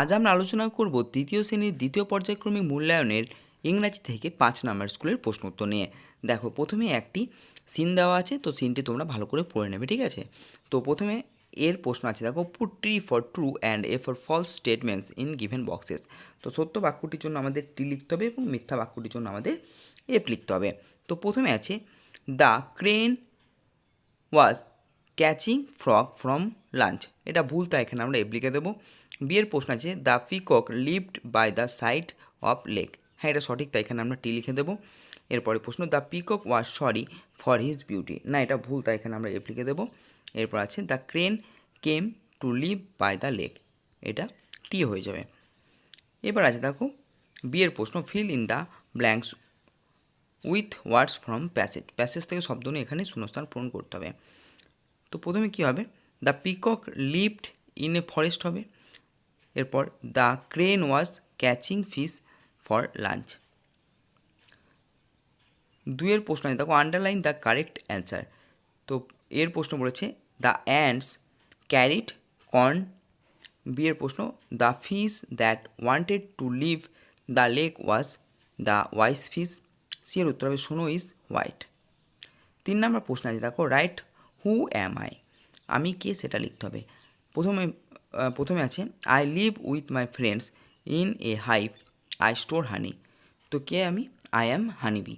আজ আমরা আলোচনা করব তৃতীয় শ্রেণির দ্বিতীয় পর্যায়ক্রমিক মূল্যায়নের ইংরাজি থেকে পাঁচ নাম্বার স্কুলের প্রশ্ন উত্তর নিয়ে। দেখো, প্রথমে একটি সিন দেওয়া আছে, তো সিনটি তোমরা ভালো করে পড়ে নেবে, ঠিক আছে? তো প্রথমে এর প্রশ্ন আছে, দেখো put T for true and a for false statements in given boxes তো সত্য বাক্যটির জন্য আমাদের টি লিখতে হবে এবং মিথ্যা বাক্যটির জন্য আমাদের এফ লিখতে হবে। তো প্রথমে আছে the crane was catching frog from lunch এটা ভুল, তাই এখানে আমরা এফ লিখে দেবো। বিয়ের প্রশ্ন আছে the peacock lived by the side of lake হ্যাঁ এটা সঠিক, তাই এখানে আমরা টি লিখে দেবো। এরপরে প্রশ্ন the peacock was sorry for his beauty না, এটা ভুল, তাই এখানে আমরা এফ লিখে দেবো। এরপর আছে the crane came to live by the lake এটা টি হয়ে যাবে। এবার আছে, দেখো, বিয়ের প্রশ্ন fill in the blanks with words from passage passage থেকে শব্দ নিয়ে এখানে শূন্যস্থান পূরণ করতে হবে। তো প্রথমে কী হবে? The peacock lived in a forest হবে। এরপর the crane was catching fish for lunch দুইয়ের প্রশ্ন আছে দেখো আন্ডারলাইন দ্য কারেক্ট অ্যান্সার তো এর প্রশ্ন বলেছে দ্য অ্যান্ডস ক্যারিড কর্ন বিয়ের প্রশ্ন the fish that wanted to leave the lake was the wise fish C এর উত্তর হবে, শোনো ইজ হোয়াইট তিন নম্বর প্রশ্ন আছে, দেখো রাইট হু অ্যাম আই আমি কে সেটা লিখতে হবে। প্রথমে প্রথমে আছে I live with my friends in a hive I store honey তো কে আমি? আই অ্যাম হানিবি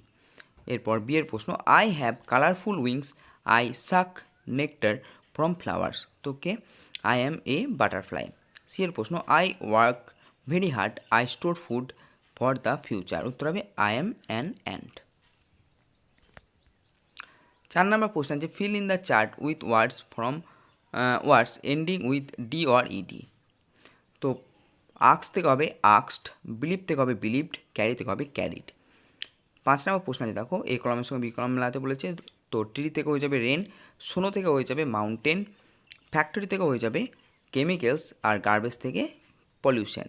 এরপর বিয়ের প্রশ্ন I have colourful wings I suck nectar from flowers তো কে? I am a butterfly C এর প্রশ্ন I work very hard I store food for the future উত্তর হবে আই অ্যাম অ্যান অ্যান্ড চার নম্বর প্রশ্ন আছে fill in the chart with words from words ending with D or ED তো আক্স থেকে হবে আক্সড বিলিভ থেকে হবে বিলিভড ক্যারি থেকে হবে ক্যারিড পাঁচ নম্বর প্রশ্ন আছে, দেখো এই কলমের সঙ্গে বি কলম মেলাতে বলেছে, তো ট্রি থেকে হয়ে যাবে রেন সোনো থেকে হয়ে যাবে মাউন্টেন ফ্যাক্টরি থেকে হয়ে যাবে কেমিক্যালস আর গার্বেজ থেকে পলিউশন